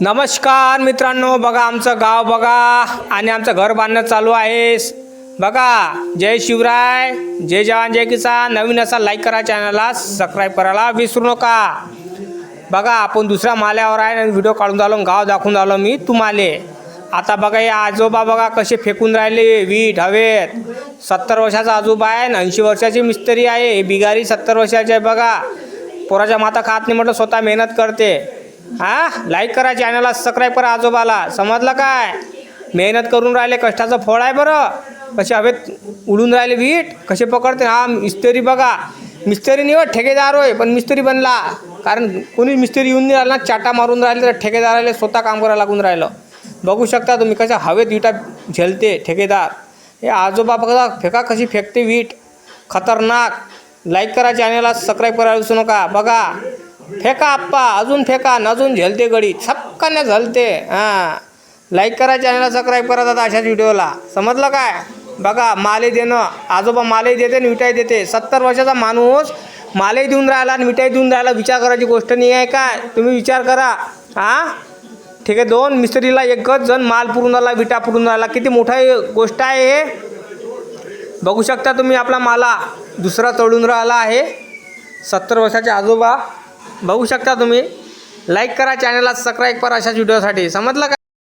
नमस्कार मित्रांनो बघा आमचं गाव बघा आणि आमचं घर बांधणं चालू आहे. बघा जय शिवराय जय जवान जय किसान. नवीन असा लाईक करा चॅनलला सबस्क्राईब करायला विसरू नका. बघा आपण दुसऱ्या माल्यावर आहे आणि व्हिडिओ काढून झालो गाव दाखवून झालो मी तुम्हाले. आता बघा हे आजोबा बघा कसे फेकून राहिले. वीट हवेत. सत्तर वर्षाचा आजोबा आहे ऐंशी वर्षाची मिस्त्री आहे. हे बिगारी सत्तर वर्षाची आहे बघा. पोराच्या माता खात नाही म्हटलं स्वतः मेहनत करते. हा? लाईक करा चॅनलला सबस्क्राईब करा आजोबाला. समजलं काय? मेहनत करून राहिले कष्टाचं फळ आहे बरं. कसे हवेत उडून राहिले वीट कसे पकडते? हा मिस्त्री बघा. मिस्त्री नाही हो, ठेकेदार होय पण मिस्त्री बनला. कारण कोणी मिस्त्री येऊन नाही राहिला ना चाटा मारून राहिले तर ठेकेदाराला स्वतः काम करायला लागून राहिलं. बघू शकता तुम्ही कशा हवेत विटा झेलते ठेकेदार. हे आजोबा बघा फेका कशी फेकते वीट. खतरनाक. लाईक करा चॅनलला सबस्क्राईब करायला विसरू नका. बघा. फेका आप्पा अजून फेका अजून झेलते गडी. छपकाने झलते हां. लाईक करा चॅनलला सबस्क्राईब करा दादा अशाच व्हिडिओला समजलं काय? बघा माले देणं. आजोबा माले देते आणि मिठाई देते. सत्तर वर्षाचा माणूस माले देऊन राहिला आणि मिठाई देऊन राहिला. विचार करायची गोष्ट नाही आहे काय? तुम्ही विचार करा. हां? ठीक आहे दोन मिस्त्रीला एकच जण माल पुरून राहिला विटा पुरून राहिला. किती मोठा गोष्ट आहे हे. बघू शकता तुम्ही आपला माला दुसरा चढून राहिला आहे. सत्तर वर्षाचे आजोबा बघू शकता तुम्ही. लाईक करा चॅनलला सबस्क्राईब करा अशाच व्हिडिओसाठी समजलं का?